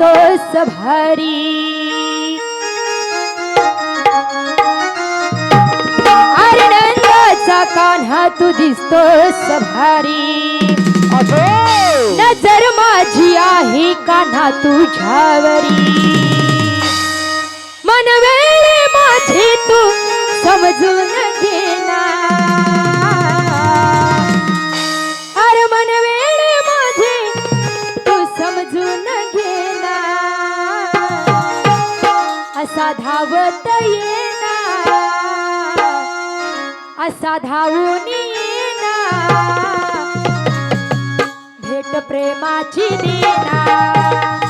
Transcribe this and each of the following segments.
दोष भारी। आनंदाचा कान्हा तू दिसतोस भारी। नजर माझी आहे कान्हा तुझ्यावरी? मन वेळे माझे तू समजून असा धावत येना असा धावून येना भेट प्रेमाची देना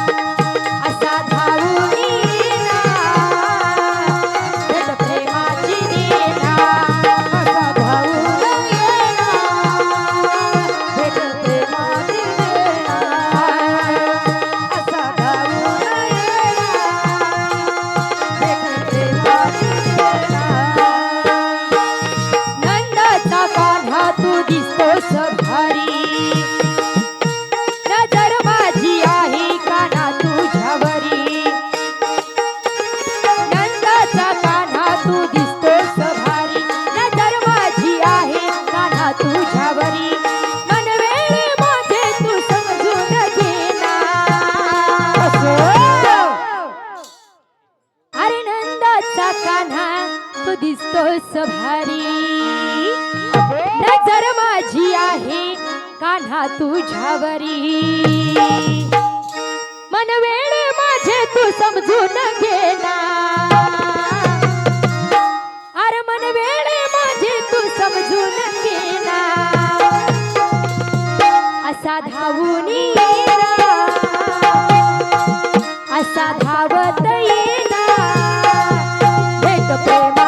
दिवस भारी. नजर माझी आहे कान्हा तुझ्यावरी. मन वेळे माझे तू समजून घेना अरे मन वेळे माझे तू समजून घेना असा धावून असा धावत येणार. भेट प्रेम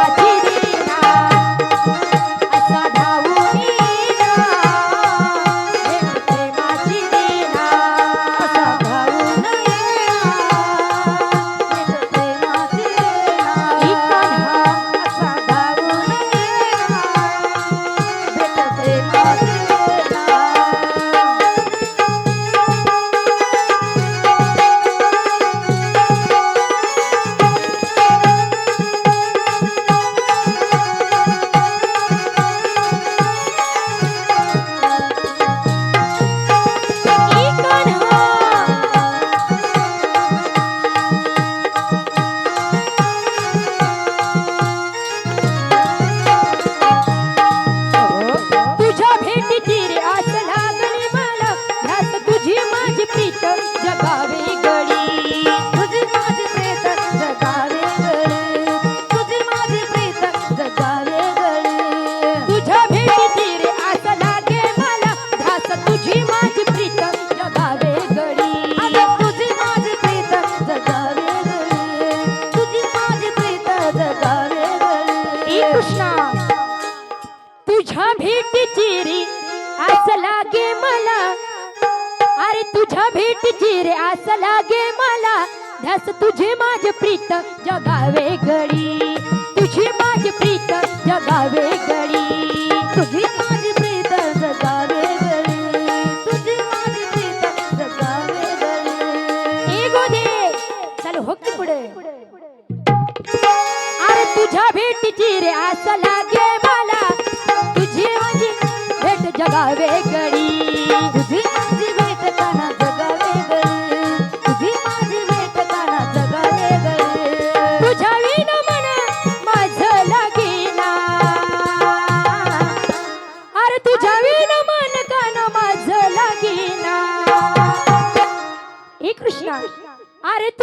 આવે ઘડી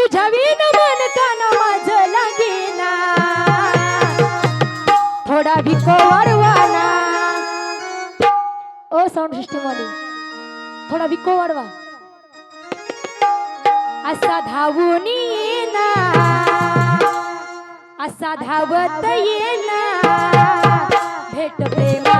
तुझ्या विन माझ लागेना. थोडा भिको वाढवाना. ओ साऊंड सिस्टम थोडा भिको वाढवा. असा धावून येना असा धावत येना भेट प्रेमा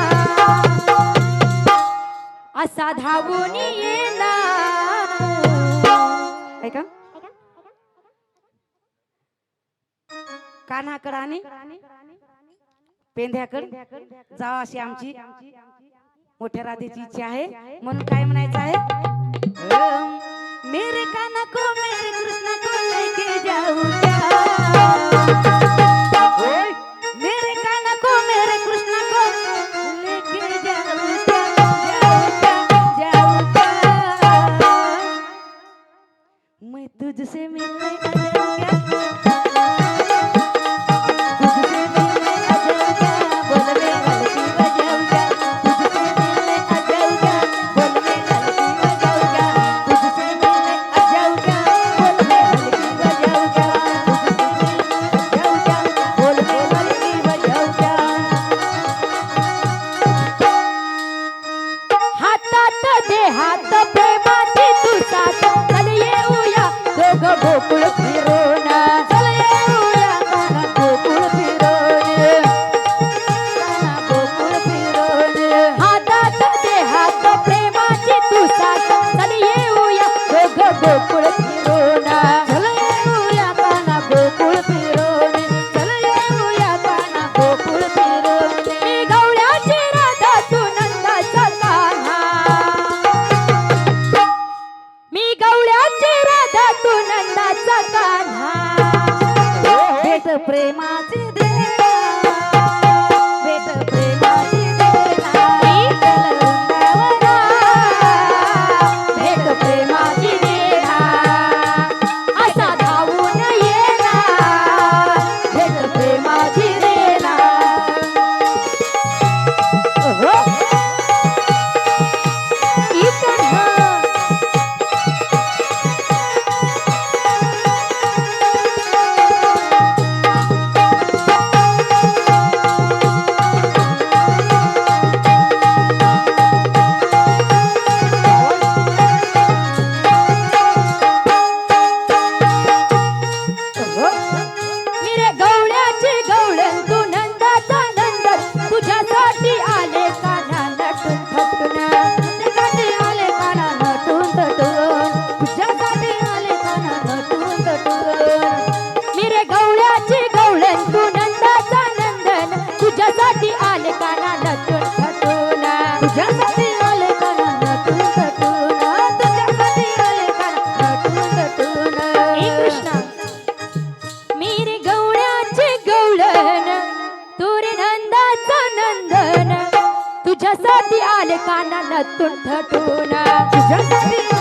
असा धावून येला ऐका. कानाकड आणि पेंध्याकड जावा अशी आमची मोठ्या राधेची इच्छा आहे. म्हणून काय म्हणायचं आहे? मेरे काना को मेरे कृष्ण को लेके जाऊंगा तुझ्यासाठी आले काना तुंठ ठटून तुझ्यासाठी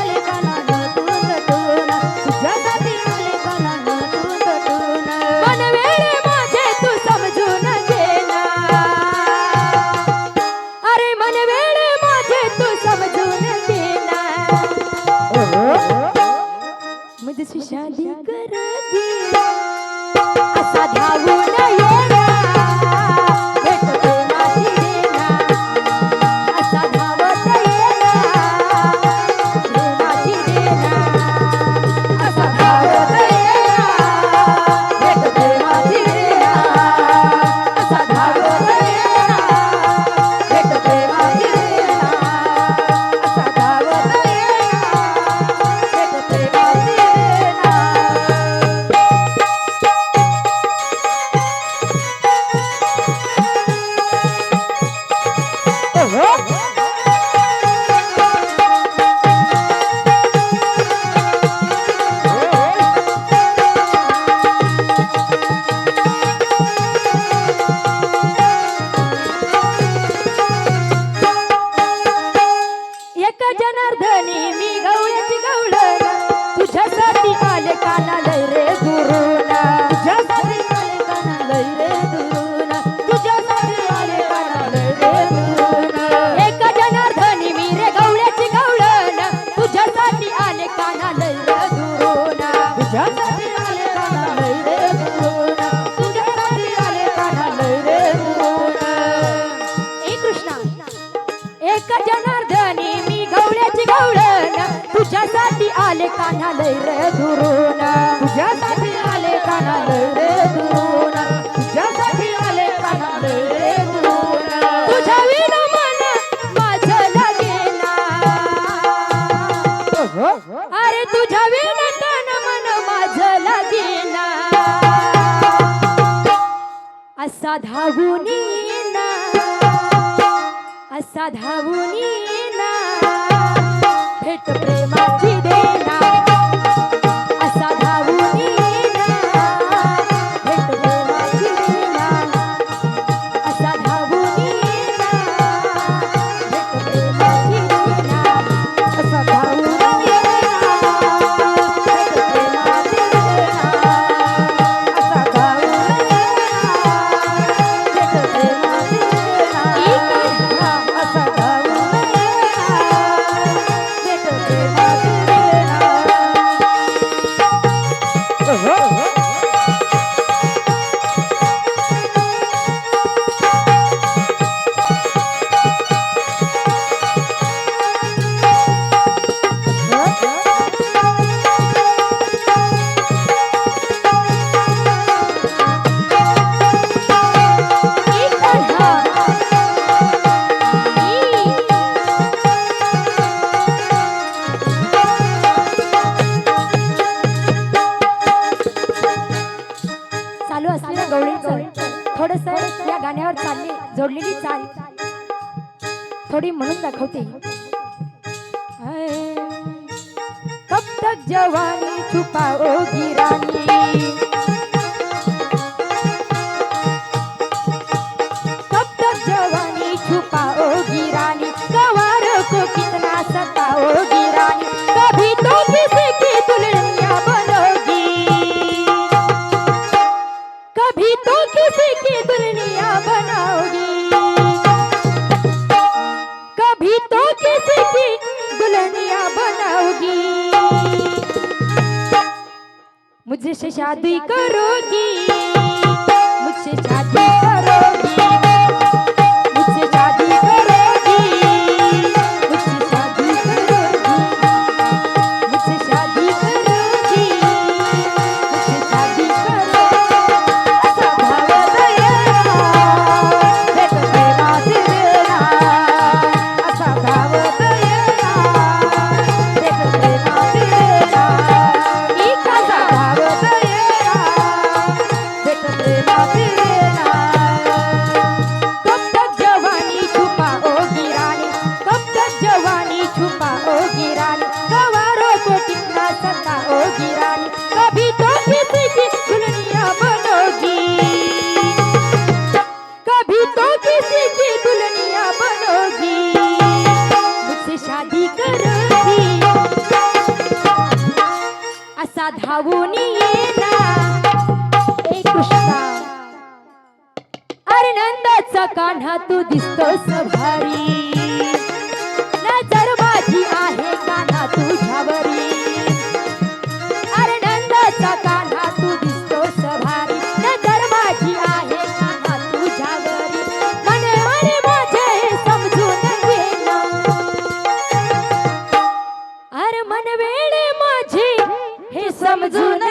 अरे तुझ्या विनतन मन माझ लागेना असा धावून असा धावून भेट प्रेमाची देना जवानी छुपाओगी रानी मुझसे शादी करोगी. मुझसे शादी करो. धावून ये ना कृष्णा. अरे नंदाचा कान्हा तू दिसतोस भारी. Namazuna.